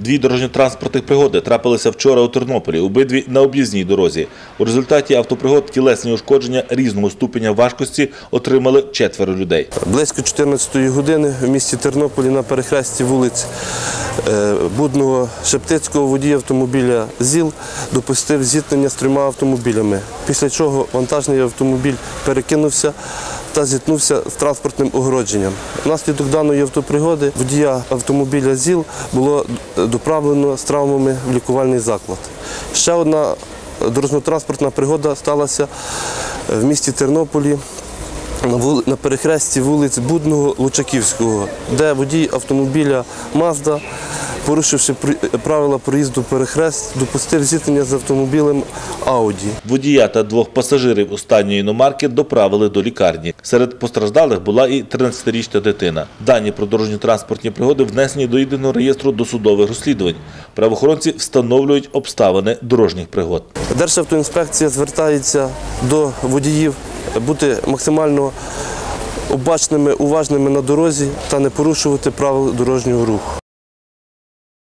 Дві дорожньо-транспортних пригоди трапилися вчора у Тернополі, обидві на об'їзній дорозі. У результаті автопригод тілесні ушкодження різного ступеня важкості отримали четверо людей. Близько 14-ї години в місті Тернополі на перехресті вулиць е, Будного Шептицького водій автомобіля ЗІЛ допустив зіткнення з трьома автомобілями, після чого вантажний автомобіль перекинувся та зіткнувся з транспортним огородженням. Внаслідок даної автопригоди водія автомобіля ЗІЛ було доправлено з травмами в лікувальний заклад. Ще одна дорожньо-транспортна пригода сталася в місті Тернополі на перехресті вулиць Будного Лучаківського, де водій автомобіля Мазда, порушивши правила проїзду перехрест, допустив зіткнення з автомобілем Ауді. Водія та двох пасажирів останньої іномарки доправили до лікарні. Серед постраждалих була і 13-річна дитина. Дані про дорожньо-транспортні пригоди внесені до єдиного реєстру досудових розслідувань. Правоохоронці встановлюють обставини дорожніх пригод. Державтоінспекція звертається до водіїв бути максимально обачними, уважними на дорозі та не порушувати правил дорожнього руху.